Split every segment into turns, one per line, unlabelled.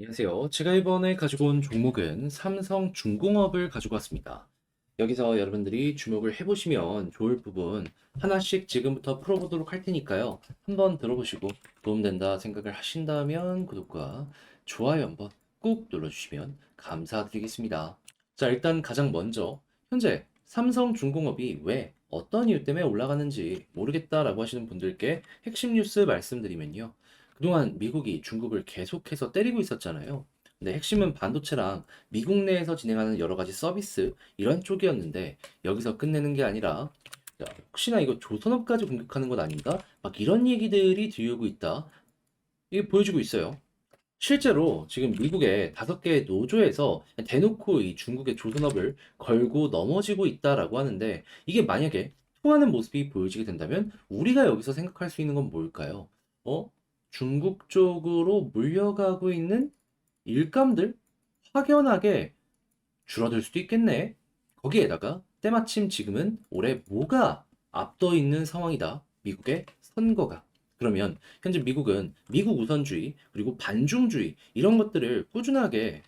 안녕하세요. 제가 이번에 가지고 온 종목은 삼성 중공업을 가지고 왔습니다. 여기서 여러분들이 주목을 해보시면 좋을 부분 하나씩 지금부터 풀어보도록 할 테니까요. 한번 들어보시고 도움된다 생각을 하신다면 구독과 좋아요 한번 꾹 눌러주시면 감사드리겠습니다. 자, 일단 가장 먼저 현재 삼성 중공업이 왜 어떤 이유 때문에 올라가는지 모르겠다라고 하시는 분들께 핵심 뉴스 말씀드리면요. 그동안 미국이 중국을 계속해서 때리고 있었잖아요. 근데 핵심은 반도체랑 미국 내에서 진행하는 여러 가지 서비스 이런 쪽이었는데 여기서 끝내는 게 아니라 야, 혹시나 이거 조선업까지 공격하는 것 아닌가? 막 이런 얘기들이 들리고 있다. 이게 보여주고 있어요. 실제로 지금 미국의 다섯 개의 노조에서 대놓고 이 중국의 조선업을 걸고 넘어지고 있다라고 하는데 이게 만약에 통하는 모습이 보여지게 된다면 우리가 여기서 생각할 수 있는 건 뭘까요? 어? 중국 쪽으로 물려가고 있는 일감들 확연하게 줄어들 수도 있겠네. 거기에다가 때마침 지금은 올해 뭐가 앞서 있는 상황이다. 미국의 선거가. 그러면 현재 미국은 미국 우선주의 그리고 반중주의 이런 것들을 꾸준하게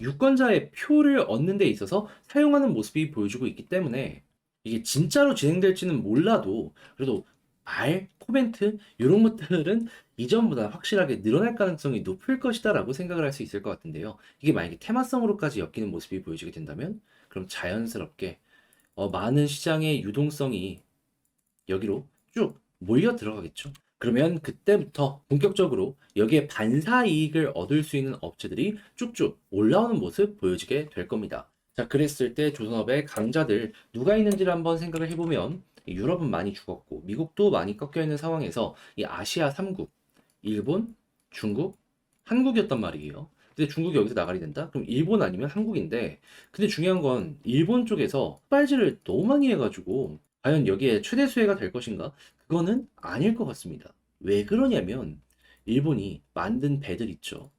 유권자의 표를 얻는 데 있어서 사용하는 모습이 보여주고 있기 때문에 이게 진짜로 진행될지는 몰라도 그래도 말, 코멘트 이런 것들은 이전보다 확실하게 늘어날 가능성이 높을 것이다라고 생각을 할 수 있을 것 같은데요. 이게 만약에 테마성으로까지 엮이는 모습이 보여지게 된다면 그럼 자연스럽게 어, 많은 시장의 유동성이 여기로 쭉 몰려 들어가겠죠. 그러면 그때부터 본격적으로 여기에 반사 이익을 얻을 수 있는 업체들이 쭉쭉 올라오는 모습 보여지게 될 겁니다. 자, 그랬을 때 조선업의 강자들 누가 있는지를 한번 생각을 해보면 유럽은 많이 죽었고 미국도 많이 꺾여 있는 상황에서 이 아시아 3국 일본, 중국, 한국이었단 말이에요. 근데 중국이 여기서 나가리 된다? 그럼 일본 아니면 한국인데 근데 중요한 건 일본 쪽에서 빨지를 너무 많이 해가지고 과연 여기에 최대 수혜가 될 것인가? 그거는 아닐 것 같습니다. 왜 그러냐면 일본이 만든 배들 있죠.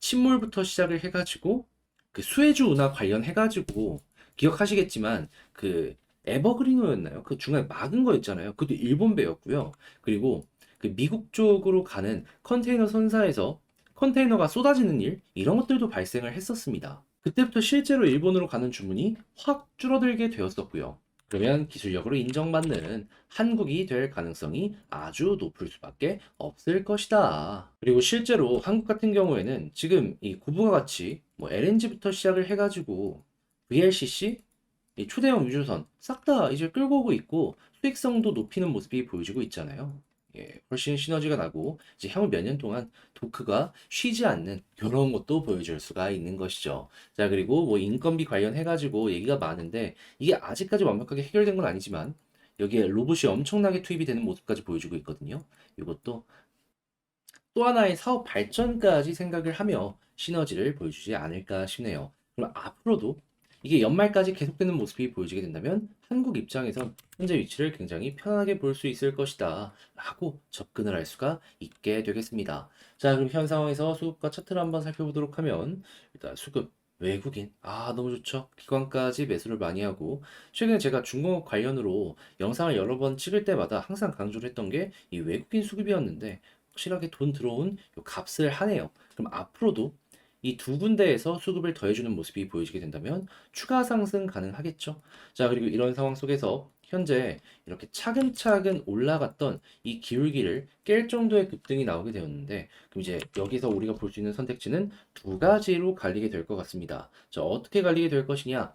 침몰부터 시작을 해가지고 그 수에즈 운하 관련 해가지고 기억하시겠지만 그 에버그리노였나요? 그 중간에 막은 거 있잖아요. 그것도 일본 배였고요. 그리고 그 미국 쪽으로 가는 컨테이너 선사에서 컨테이너가 쏟아지는 일 이런 것들도 발생을 했었습니다. 그때부터 실제로 일본으로 가는 주문이 확 줄어들게 되었었고요. 그러면 기술력으로 인정받는 한국이 될 가능성이 아주 높을 수밖에 없을 것이다. 그리고 실제로 한국 같은 경우에는 지금 이 구부가 같이 뭐 LNG부터 시작을 해가지고 VLCC, 이 초대형 유조선 싹 다 이제 끌고 오고 있고 수익성도 높이는 모습이 보여지고 있잖아요. 예, 훨씬 시너지가 나고 이제 향후 몇 년 동안 도크가 쉬지 않는 그런 것도 보여줄 수가 있는 것이죠. 자, 그리고 뭐 인건비 관련해 가지고 얘기가 많은데 이게 아직까지 완벽하게 해결된 건 아니지만 여기에 로봇이 엄청나게 투입이 되는 모습까지 보여주고 있거든요. 이것도 또 하나의 사업 발전까지 생각을 하며 시너지를 보여주지 않을까 싶네요. 그럼 앞으로도 이게 연말까지 계속되는 모습이 보여지게 된다면 한국 입장에선 현재 위치를 굉장히 편하게 볼 수 있을 것이다 라고 접근을 할 수가 있게 되겠습니다. 자 그럼 현 상황에서 수급과 차트를 한번 살펴보도록 하면 일단 수급. 외국인. 아 너무 좋죠. 기관까지 매수를 많이 하고 최근에 제가 중공업 관련으로 영상을 여러 번 찍을 때마다 항상 강조를 했던 게 이 외국인 수급이었는데 확실하게 돈 들어온 요 값을 하네요. 그럼 앞으로도 이 두 군데에서 수급을 더해주는 모습이 보여지게 된다면 추가 상승 가능하겠죠. 자, 그리고 이런 상황 속에서 현재 이렇게 차근차근 올라갔던 이 기울기를 깰 정도의 급등이 나오게 되었는데, 그럼 이제 여기서 우리가 볼 수 있는 선택지는 두 가지로 갈리게 될 것 같습니다. 자, 어떻게 갈리게 될 것이냐?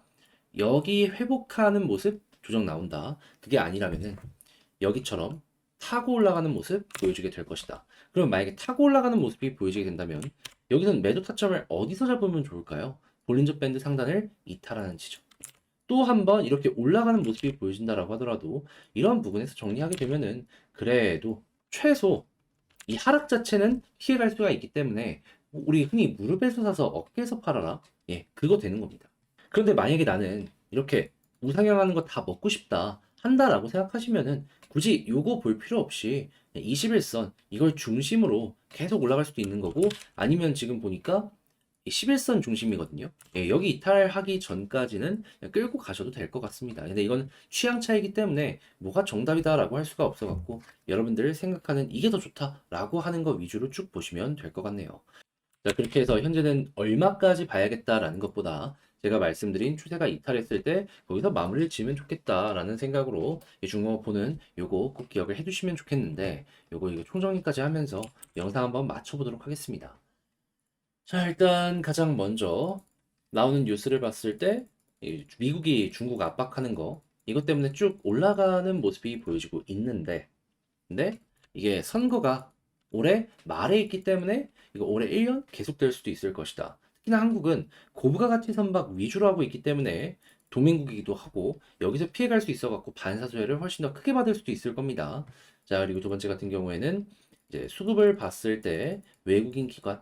여기 회복하는 모습 조정 나온다. 그게 아니라면은 여기처럼 타고 올라가는 모습 보여주게 될 것이다. 그럼 만약에 타고 올라가는 모습이 보여지게 된다면 여기서는 매도 타점을 어디서 잡으면 좋을까요? 볼린저 밴드 상단을 이탈하는 지점. 또 한 번 이렇게 올라가는 모습이 보여진다라고 하더라도 이런 부분에서 정리하게 되면은 그래도 최소 이 하락 자체는 피해갈 수가 있기 때문에 우리 흔히 무릎에서 사서 어깨에서 팔아라. 예, 그거 되는 겁니다. 그런데 만약에 나는 이렇게 우상향하는 거 다 먹고 싶다 한다라고 생각하시면은 굳이 요거 볼 필요 없이 21선 이걸 중심으로 계속 올라갈 수도 있는 거고 아니면 지금 보니까 11선 중심이거든요. 예, 여기 이탈하기 전까지는 끌고 가셔도 될 것 같습니다. 근데 이건 취향 차이기 때문에 뭐가 정답이다라고 할 수가 없어갖고 여러분들 생각하는 이게 더 좋다라고 하는 거 위주로 쭉 보시면 될 것 같네요. 자, 그렇게 해서 현재는 얼마까지 봐야겠다라는 것보다 제가 말씀드린 추세가 이탈했을 때 거기서 마무리를 지으면 좋겠다라는 생각으로 이 중공업 보는 요거 꼭 기억을 해두시면 좋겠는데 요거 이거 총정리까지 하면서 영상 한번 맞춰보도록 하겠습니다. 자, 일단 가장 먼저 나오는 뉴스를 봤을 때이 미국이 중국 압박하는 거 이것 때문에 쭉 올라가는 모습이 보여지고 있는데 근데 이게 선거가 올해 말에 있기 때문에 이거 올해 1년 계속될 수도 있을 것이다. 특히나 한국은 고부가 가치 선박 위주로 하고 있기 때문에 동맹국이기도 하고 여기서 피해갈 수 있어갖고 반사소해를 훨씬 더 크게 받을 수도 있을 겁니다. 자 그리고 두 번째 같은 경우에는 이제 수급을 봤을 때 외국인 기관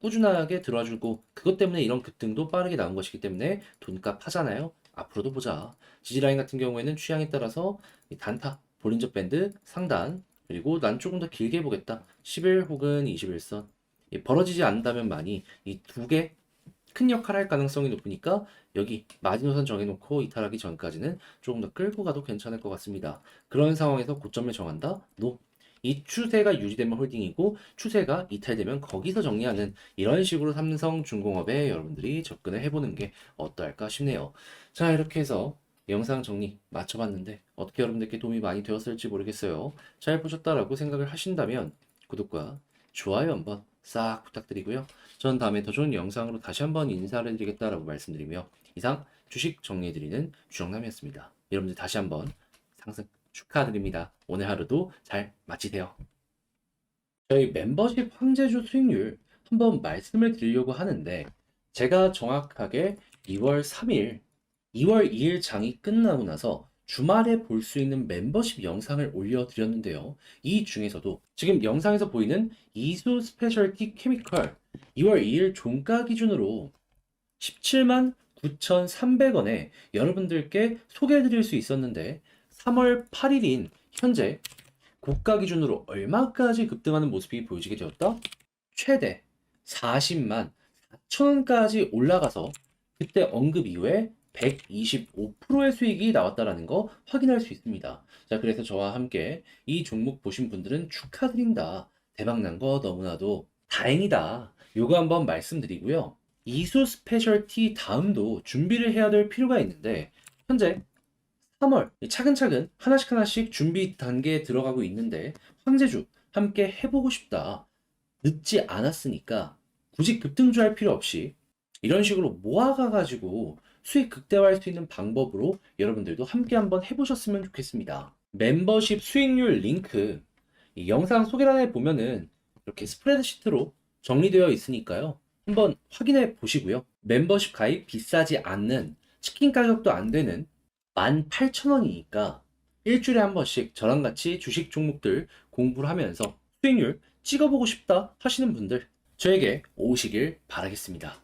꾸준하게 들어와주고 그것 때문에 이런 급등도 빠르게 나온 것이기 때문에 돈값 하잖아요. 앞으로도 보자. 지지라인 같은 경우에는 취향에 따라서 이 단타, 볼린저 밴드, 상단 그리고 난 조금 더 길게 보겠다. 11 혹은 21선. 이 벌어지지 않는다면 많이 이 두 개 큰 역할을 할 가능성이 높으니까 여기 마지노선 정해놓고 이탈하기 전까지는 조금 더 끌고 가도 괜찮을 것 같습니다. 그런 상황에서 고점을 정한다? 노. 이 추세가 유지되면 홀딩이고 추세가 이탈되면 거기서 정리하는 이런 식으로 삼성중공업에 여러분들이 접근을 해보는 게 어떨까 싶네요. 자 이렇게 해서 영상 정리 맞춰봤는데 어떻게 여러분들께 도움이 많이 되었을지 모르겠어요. 잘 보셨다라고 생각을 하신다면 구독과 좋아요 한번 싹 부탁드리고요. 전 다음에 더 좋은 영상으로 다시 한번 인사를 드리겠다라고 말씀드리며 이상 주식 정리해드리는 주정남이었습니다. 여러분들 다시 한번 상승 축하드립니다. 오늘 하루도 잘 마치세요. 저희 멤버십 황제주 수익률 한번 말씀을 드리려고 하는데 제가 정확하게 2월 3일, 2월 2일 장이 끝나고 나서 주말에 볼 수 있는 멤버십 영상을 올려드렸는데요. 이 중에서도 지금 영상에서 보이는 이수 스페셜티 케미컬 2월 2일 종가 기준으로 17만 9,300원에 여러분들께 소개해드릴 수 있었는데 3월 8일인 현재 고가 기준으로 얼마까지 급등하는 모습이 보여지게 되었다? 최대 40만 4천원까지 올라가서 그때 언급 이후에 125%의 수익이 나왔다라는 거 확인할 수 있습니다. 자, 그래서 저와 함께 이 종목 보신 분들은 축하드린다. 대박난 거 너무나도 다행이다. 요거 한번 말씀드리고요. 이수 스페셜티 다음도 준비를 해야 될 필요가 있는데 현재 3월 차근차근 하나씩 하나씩 준비 단계에 들어가고 있는데 황제주 함께 해보고 싶다. 늦지 않았으니까 굳이 급등주할 필요 없이 이런 식으로 모아가 가지고 수익 극대화할 수 있는 방법으로 여러분들도 함께 한번 해보셨으면 좋겠습니다. 멤버십 수익률 링크 이 영상 소개란에 보면은 이렇게 스프레드 시트로 정리되어 있으니까요. 한번 확인해 보시고요. 멤버십 가입 비싸지 않는 치킨 가격도 안 되는 18,000원이니까 일주일에 한 번씩 저랑 같이 주식 종목들 공부를 하면서 수익률 찍어보고 싶다 하시는 분들 저에게 오시길 바라겠습니다.